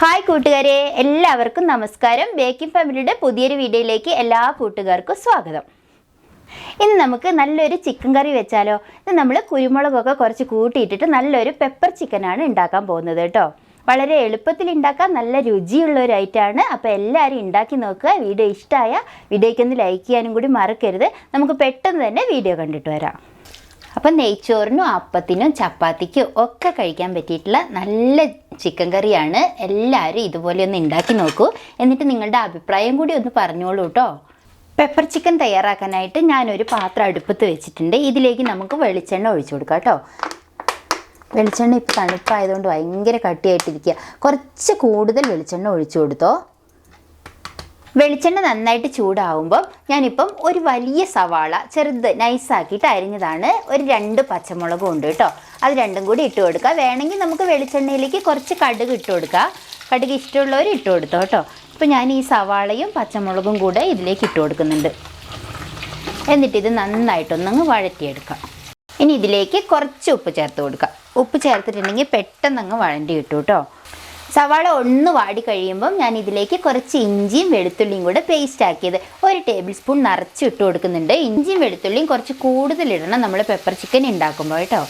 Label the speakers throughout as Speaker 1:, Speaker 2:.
Speaker 1: Hi കൂട്ടുകാരെ എല്ലാവർക്കും നമസ്കാരം. ബേക്കിംഗ് ഫാമിലിയുടെ പുതിയൊരു വീഡിയോയിലേക്ക് എല്ലാ കൂട്ടുകാർക്കും സ്വാഗതം. ഇന്ന് നമുക്ക് നല്ലൊരു ചിക്കൻ കറി വെച്ചാലോ ഇത് നമ്മൾ കുരുമുളകൊക്കെ കുറച്ച് കൂട്ടിയിട്ടിട്ട് നല്ലൊരു പെപ്പർ ചിക്കനാണ് ഉണ്ടാക്കാൻ പോകുന്നത് കേട്ടോ. വളരെ എളുപ്പത്തിൽ ഉണ്ടാക്കാൻ നല്ല രുചിയുള്ള ഒരു ഐറ്റമാണ് അപ്പോൾ എല്ലാവരും ഉണ്ടാക്കി നോക്കുക. വീഡിയോ ഇഷ്ടമായ വീഡിയോയ്ക്ക് ഒന്ന് ലൈക്ക് ചെയ്യാനും കൂടി മറക്കരുത്. നമുക്ക് പെട്ടെന്ന് തന്നെ വീഡിയോ കണ്ടിട്ട് വരാം. അപ്പം നെയ്ച്ചോറിനും അപ്പത്തിനും ചപ്പാത്തിക്കും ഒക്കെ കഴിക്കാൻ പറ്റിയിട്ടുള്ള നല്ല ചിക്കൻ കറിയാണ്. എല്ലാവരും ഇതുപോലെ ഒന്ന് ഉണ്ടാക്കി നോക്കൂ. എന്നിട്ട് നിങ്ങളുടെ അഭിപ്രായം കൂടി ഒന്ന് പറഞ്ഞോളൂ കേട്ടോ പെപ്പർ ചിക്കൻ തയ്യാറാക്കാനായിട്ട് ഞാനൊരു പാത്രം അടുപ്പത്ത് വെച്ചിട്ടുണ്ട്. ഇതിലേക്ക് നമുക്ക് വെളിച്ചെണ്ണ ഒഴിച്ചു കൊടുക്കാം കേട്ടോ വെളിച്ചെണ്ണ ഇപ്പോൾ തണുപ്പായതുകൊണ്ട് ഭയങ്കര കട്ടിയായിട്ടിരിക്കുക കുറച്ച് കൂടുതൽ വെളിച്ചെണ്ണ ഒഴിച്ചു കൊടുത്തോ. വെളിച്ചെണ്ണ നന്നായിട്ട് ചൂടാവുമ്പം ഞാനിപ്പം ഒരു വലിയ സവാള ചെറുത് നൈസാക്കിയിട്ട് അരിഞ്ഞതാണ്. ഒരു രണ്ട് പച്ചമുളകും ഉണ്ട് കേട്ടോ. അത് രണ്ടും കൂടി ഇട്ട് കൊടുക്കുക വേണമെങ്കിൽ നമുക്ക് വെളിച്ചെണ്ണയിലേക്ക് കുറച്ച് കടുക് ഇട്ട് കൊടുക്കുക കടുക് ഇഷ്ടമുള്ളവർ ഇട്ട് കൊടുത്തോ കേട്ടോ. ഇപ്പം ഞാൻ ഈ സവാളയും പച്ചമുളകും കൂടെ ഇതിലേക്ക് ഇട്ട് കൊടുക്കുന്നുണ്ട്. എന്നിട്ട് ഇത് നന്നായിട്ടൊന്നങ്ങ് വഴറ്റിയെടുക്കാം. ഇനി ഇതിലേക്ക് കുറച്ച് ഉപ്പ് ചേർത്ത് കൊടുക്കുക ഉപ്പ് ചേർത്തിട്ടുണ്ടെങ്കിൽ പെട്ടെന്ന് അങ്ങ് വഴണ്ടി കിട്ടും കേട്ടോ. സവാള ഒന്ന് വാടി കഴിയുമ്പം ഞാൻ ഇതിലേക്ക് കുറച്ച് ഇഞ്ചിയും വെളുത്തുള്ളിയും കൂടെ പേസ്റ്റ് ആക്കിയത്. ഒരു ടേബിൾ സ്പൂൺ നിറച്ച് ഇട്ട് കൊടുക്കുന്നുണ്ട്. ഇഞ്ചിയും വെളുത്തുള്ളിയും കുറച്ച് കൂടുതൽ ഇടണം നമ്മൾ പെപ്പർ ചിക്കൻ ഉണ്ടാക്കുമ്പോൾ കേട്ടോ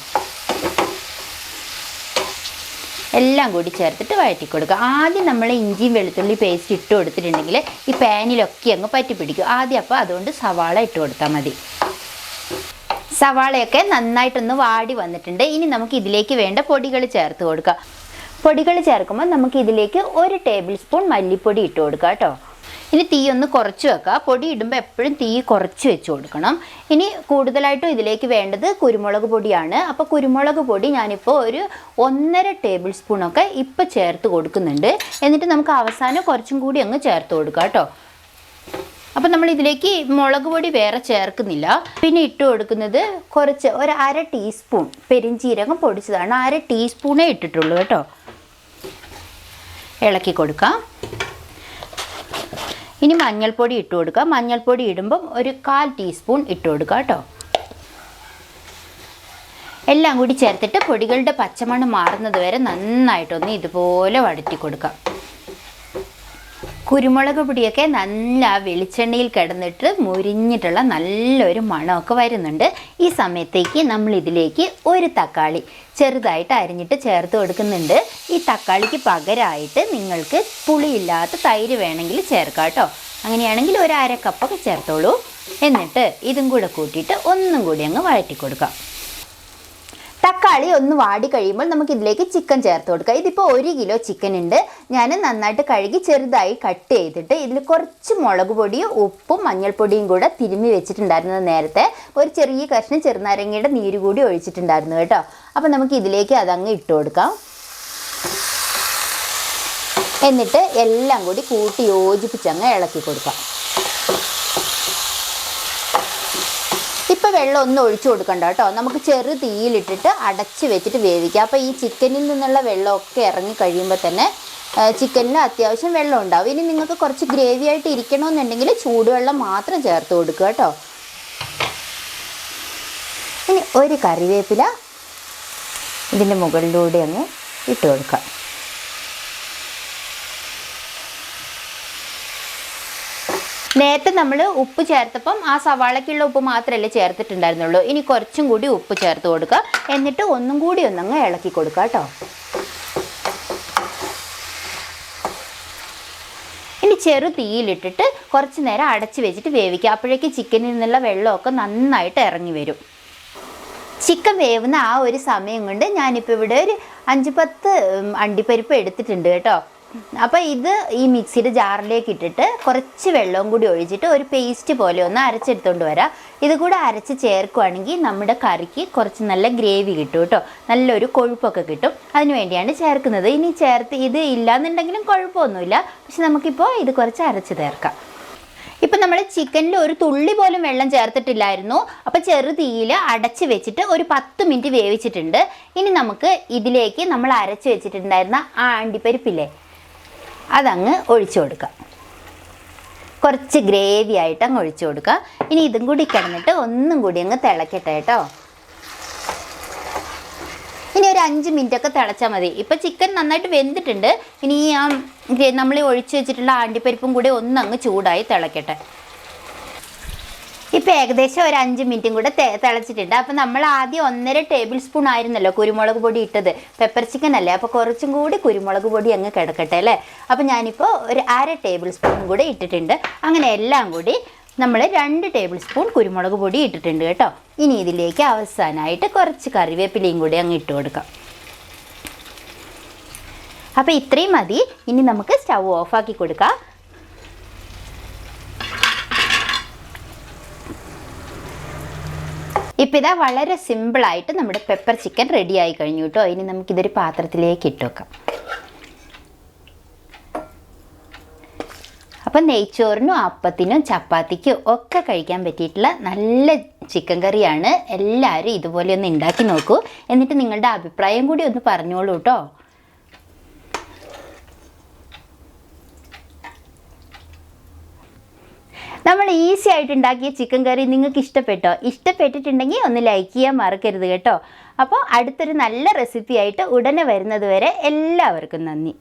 Speaker 1: എല്ലാം കൂടി ചേർത്തിട്ട് വഴറ്റി കൊടുക്കുക. ആദ്യം നമ്മൾ ഇഞ്ചിയും വെളുത്തുള്ളി പേസ്റ്റ് ഇട്ട് കൊടുത്തിട്ടുണ്ടെങ്കിൽ ഈ പാനിലൊക്കെ അങ്ങ് പറ്റി പിടിക്കും. ആദ്യം അപ്പോൾ അതുകൊണ്ട് സവാള ഇട്ട് കൊടുത്താൽ മതി. സവാളയൊക്കെ നന്നായിട്ടൊന്ന് വാടി വന്നിട്ടുണ്ട്. ഇനി നമുക്ക് ഇതിലേക്ക് വേണ്ട പൊടികൾ ചേർത്ത് കൊടുക്കാം. പൊടികൾ ചേർക്കുമ്പോൾ നമുക്ക് ഇതിലേക്ക് ഒരു ടേബിൾ സ്പൂൺ മല്ലിപ്പൊടി ഇട്ട് കൊടുക്കാം കേട്ടോ. ഇനി തീ ഒന്ന് കുറച്ച് വെക്കുക. പൊടി ഇടുമ്പോൾ എപ്പോഴും തീ കുറച്ച് വെച്ച് കൊടുക്കണം. ഇനി കൂടുതലായിട്ടും ഇതിലേക്ക് വേണ്ടത് കുരുമുളക് പൊടിയാണ്. അപ്പോൾ കുരുമുളക് പൊടി ഞാനിപ്പോൾ ഒരു ഒന്നര ടേബിൾ സ്പൂണൊക്കെ ഇപ്പോൾ ചേർത്ത് കൊടുക്കുന്നുണ്ട്. എന്നിട്ട് നമുക്ക് അവസാനം കുറച്ചും കൂടി അങ്ങ് ചേർത്ത് കൊടുക്കാം കേട്ടോ. അപ്പം നമ്മൾ ഇതിലേക്ക് മുളക് പൊടി വേറെ ചേർക്കുന്നില്ല. പിന്നെ ഇട്ട് കൊടുക്കുന്നത് കുറച്ച് ഒരു അര ടീസ്പൂൺ പെരിഞ്ചീരകം പൊടിച്ചതാണ്. അര ടീസ്പൂണേ ഇട്ടിട്ടുള്ളൂ കേട്ടോ. ഇളക്കി കൊടുക്കാം. ഇനി മഞ്ഞൾപ്പൊടി ഇട്ട് കൊടുക്കുക മഞ്ഞൾപ്പൊടി ഇടുമ്പം ഒരു കാൽ ടീസ്പൂൺ ഇട്ട് കൊടുക്കുക കേട്ടോ. എല്ലാം കൂടി ചേർത്തിട്ട് പൊടികളുടെ പച്ചമണം മാറുന്നത് വരെ നന്നായിട്ടൊന്ന് ഇതുപോലെ വഴറ്റി കൊടുക്കാം. കുരുമുളക് പൊടിയൊക്കെ നല്ല വെളിച്ചെണ്ണയിൽ കിടന്നിട്ട് മുരിഞ്ഞിട്ടുള്ള നല്ലൊരു മണമൊക്കെ വരുന്നുണ്ട്. ഈ സമയത്തേക്ക് നമ്മൾ ഇതിലേക്ക് ഒരു തക്കാളി ചെറുതായിട്ട് അരിഞ്ഞിട്ട് ചേർത്ത് കൊടുക്കുന്നുണ്ട്. ഈ തക്കാളിക്ക് പകരമായിട്ട് നിങ്ങൾക്ക് പുളിയില്ലാത്ത തൈര് വേണമെങ്കിൽ ചേർക്കാം കേട്ടോ. അങ്ങനെയാണെങ്കിൽ ഒരു അര കപ്പൊക്കെ ചേർത്തോളൂ. എന്നിട്ട് ഇതും കൂടെ കൂട്ടിയിട്ട് ഒന്നും കൂടി അങ്ങ് വഴറ്റി കൊടുക്കാം. തക്കാളി ഒന്ന് വാടി കഴിയുമ്പോൾ നമുക്ക് ഇതിലേക്ക് ചിക്കൻ ചേർത്ത് കൊടുക്കാം. ഇതിപ്പോൾ ഒരു കിലോ ചിക്കൻ ഉണ്ട്. ഞാൻ നന്നായിട്ട് കഴുകി ചെറുതായി കട്ട് ചെയ്തിട്ട് ഇതിൽ കുറച്ച് മുളക് പൊടിയും ഉപ്പും മഞ്ഞൾപ്പൊടിയും കൂടെ തിരുമ്മി വെച്ചിട്ടുണ്ടായിരുന്നത് നേരത്തെ. ഒരു ചെറിയ കഷ്ണം ചെറുനാരങ്ങയുടെ നീര് കൂടി ഒഴിച്ചിട്ടുണ്ടായിരുന്നു കേട്ടോ. അപ്പോൾ നമുക്ക് ഇതിലേക്ക് അതങ്ങ് ഇട്ട് കൊടുക്കാം. എന്നിട്ട് എല്ലാം കൂടി കൂട്ടി യോജിപ്പിച്ചങ്ങ് ഇളക്കി കൊടുക്കാം. ഇപ്പോൾ വെള്ളം ഒന്നും ഒഴിച്ചു കൊടുക്കണ്ട കേട്ടോ. നമുക്ക് ചെറു തീയിലിട്ടിട്ട് അടച്ച് വെച്ചിട്ട് വേവിക്കാം. അപ്പോൾ ഈ ചിക്കനിൽ നിന്നുള്ള വെള്ളമൊക്കെ ഇറങ്ങി കഴിയുമ്പോൾ തന്നെ ചിക്കനിൽ അത്യാവശ്യം വെള്ളം ഉണ്ടാവും. ഇനി നിങ്ങൾക്ക് കുറച്ച് ഗ്രേവി ആയിട്ട് ഇരിക്കണമെന്നുണ്ടെങ്കിൽ ചൂടുവെള്ളം മാത്രം ചേർത്ത് കൊടുക്കുക കേട്ടോ. ഇനി ഒരു കറിവേപ്പില ഇതിന്റെ മുകളിലൂടെ അങ്ങ് ഇട്ട് കൊടുക്കാം. നേരത്തെ നമ്മൾ ഉപ്പ് ചേർത്തപ്പം ആ സവാളയ്ക്കുള്ള ഉപ്പ് മാത്രമല്ലേ ചേർത്തിട്ടുണ്ടായിരുന്നുള്ളൂ. ഇനി കുറച്ചും കൂടി ഉപ്പ് ചേർത്ത് കൊടുക്കുക. എന്നിട്ട് ഒന്നും കൂടി ഒന്നങ്ങ് ഇളക്കി കൊടുക്കുക കേട്ടോ. ഇനി ചെറു തീയിലിട്ടിട്ട് കുറച്ച് നേരം അടച്ച് വെച്ചിട്ട് വേവിക്കുക. അപ്പോഴേക്ക് ചിക്കനിൽ നിന്നുള്ള വെള്ളമൊക്കെ നന്നായിട്ട് ഇറങ്ങി വരും. ചിക്കൻ വേവുന്ന ആ ഒരു സമയം കൊണ്ട് ഞാനിപ്പോൾ ഇവിടെ ഒരു അഞ്ച് പത്ത് അണ്ടിപ്പരിപ്പ് എടുത്തിട്ടുണ്ട് കേട്ടോ. അപ്പോൾ ഇത് ഈ മിക്സിയുടെ ജാറിലേക്ക് ഇട്ടിട്ട് കുറച്ച് വെള്ളവും കൂടി ഒഴിച്ചിട്ട് ഒരു പേസ്റ്റ് പോലെ ഒന്ന് അരച്ചെടുത്തുകൊണ്ട് വരാം. ഇത് കൂടെ അരച്ച് ചേർക്കുവാണെങ്കിൽ നമ്മുടെ കറിക്ക് കുറച്ച് നല്ല ഗ്രേവി കിട്ടും കേട്ടോ. നല്ലൊരു കൊഴുപ്പൊക്കെ കിട്ടും. അതിന് വേണ്ടിയാണ് ചേർക്കുന്നത്. ഇനി ചേർത്ത് ഇത് ഇല്ലാന്നുണ്ടെങ്കിലും കുഴപ്പമൊന്നുമില്ല. പക്ഷെ നമുക്കിപ്പോൾ ഇത് കുറച്ച് അരച്ച് ചേർക്കാം. ഇപ്പം നമ്മൾ ചിക്കനിൽ ഒരു തുള്ളി പോലും വെള്ളം ചേർത്തിട്ടില്ലായിരുന്നു. അപ്പോൾ ചെറു തീയിൽ അടച്ച് വെച്ചിട്ട് ഒരു പത്ത് മിനിറ്റ് വേവിച്ചിട്ടുണ്ട്. ഇനി നമുക്ക് ഇതിലേക്ക് നമ്മൾ അരച്ച് വെച്ചിട്ടുണ്ടായിരുന്ന ആ അണ്ടിപ്പരിപ്പില്ലേ? അതങ്ങ് ഒഴിച്ചു കൊടുക്കുക കുറച്ച് ഗ്രേവി ആയിട്ട് അങ്ങ് ഒഴിച്ചു കൊടുക്കുക. ഇനി ഇതും കൂടി കിടന്നിട്ട് ഒന്നും കൂടി അങ്ങ് തിളക്കട്ടെ കേട്ടോ. ഇനി ഒരു അഞ്ച് മിനിറ്റ് ഒക്കെ തിളച്ചാൽ മതി. ഇപ്പം ചിക്കൻ നന്നായിട്ട് വെന്തിട്ടുണ്ട്. ഇനി ആ നമ്മൾ ഒഴിച്ചു വെച്ചിട്ടുള്ള ആണ്ടിപ്പരിപ്പും കൂടി ഒന്നങ്ങ് ചൂടായി തിളക്കട്ടെ. ഇപ്പം ഏകദേശം ഒരു അഞ്ച് മിനിറ്റും കൂടെ തിളച്ചിട്ടുണ്ട്. അപ്പം നമ്മൾ ആദ്യം ഒന്നര ടേബിൾ സ്പൂൺ ആയിരുന്നല്ലോ കുരുമുളക് പൊടി ഇട്ടത്. പെപ്പർ ചിക്കൻ അല്ലേ? അപ്പോൾ കുറച്ചും കൂടി കുരുമുളക് പൊടി അങ്ങ് കിടക്കട്ടെ അല്ലേ? അപ്പം ഞാനിപ്പോൾ ഒരു അര ടേബിൾ സ്പൂൺ കൂടെ ഇട്ടിട്ടുണ്ട്. അങ്ങനെ എല്ലാം കൂടി നമ്മൾ രണ്ട് ടേബിൾ സ്പൂൺ കുരുമുളക് പൊടി ഇട്ടിട്ടുണ്ട് കേട്ടോ. ഇനി ഇതിലേക്ക് അവസാനമായിട്ട് കുറച്ച് കറിവേപ്പിലയും കൂടി അങ്ങ് ഇട്ട് കൊടുക്കാം. അപ്പോൾ ഇത്രയും മതി. ഇനി നമുക്ക് സ്റ്റൗ ഓഫാക്കി കൊടുക്കാം. ഇപ്പം ഇതാ വളരെ സിമ്പിളായിട്ട് നമ്മുടെ പെപ്പർ ചിക്കൻ റെഡി ആയി കഴിഞ്ഞു കേട്ടോ. ഇനി നമുക്കിതൊരു പാത്രത്തിലേക്ക് ഇട്ട് വെക്കാം. അപ്പം നെയ്ച്ചോറിനും അപ്പത്തിനും ചപ്പാത്തിക്കും ഒക്കെ കഴിക്കാൻ പറ്റിയിട്ടുള്ള നല്ല ചിക്കൻ കറിയാണ്. എല്ലാവരും ഇതുപോലെ ഒന്ന് ഉണ്ടാക്കി നോക്കൂ. എന്നിട്ട് നിങ്ങളുടെ അഭിപ്രായം കൂടി ഒന്ന് പറഞ്ഞോളൂ കേട്ടോ. നമ്മൾ ഈസി ആയിട്ട് ഉണ്ടാക്കിയ ചിക്കൻ കറി നിങ്ങൾക്ക് ഇഷ്ടപ്പെട്ടോ? ഇഷ്ടപ്പെട്ടിട്ടുണ്ടെങ്കിൽ ഒന്ന് ലൈക്ക് ചെയ്യാൻ മറക്കരുത് കേട്ടോ. അപ്പോൾ അടുത്തൊരു നല്ല റെസിപ്പി ആയിട്ട് ഉടനെ വരുന്നത് വരെ എല്ലാവർക്കും നന്ദി.